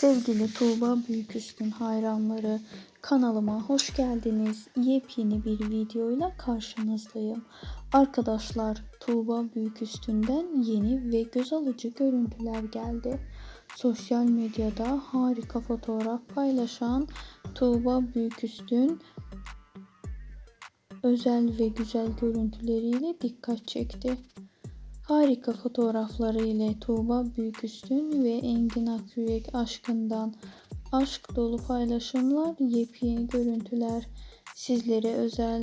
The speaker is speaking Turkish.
Sevgili Tuğba Büyüküstün hayranları kanalıma hoş geldiniz. Yepyeni bir videoyla karşınızdayım. Arkadaşlar Tuğba Büyüküstün'den yeni ve göz alıcı görüntüler geldi. Sosyal medyada harika fotoğraf paylaşan Tuğba Büyüküstün özel ve güzel görüntüleriyle dikkat çekti. Harika fotoğrafları ile Tuğba Büyüküstün ve Engin Akyürek aşkından aşk dolu paylaşımlar, yepyeni görüntüler. Sizlere özel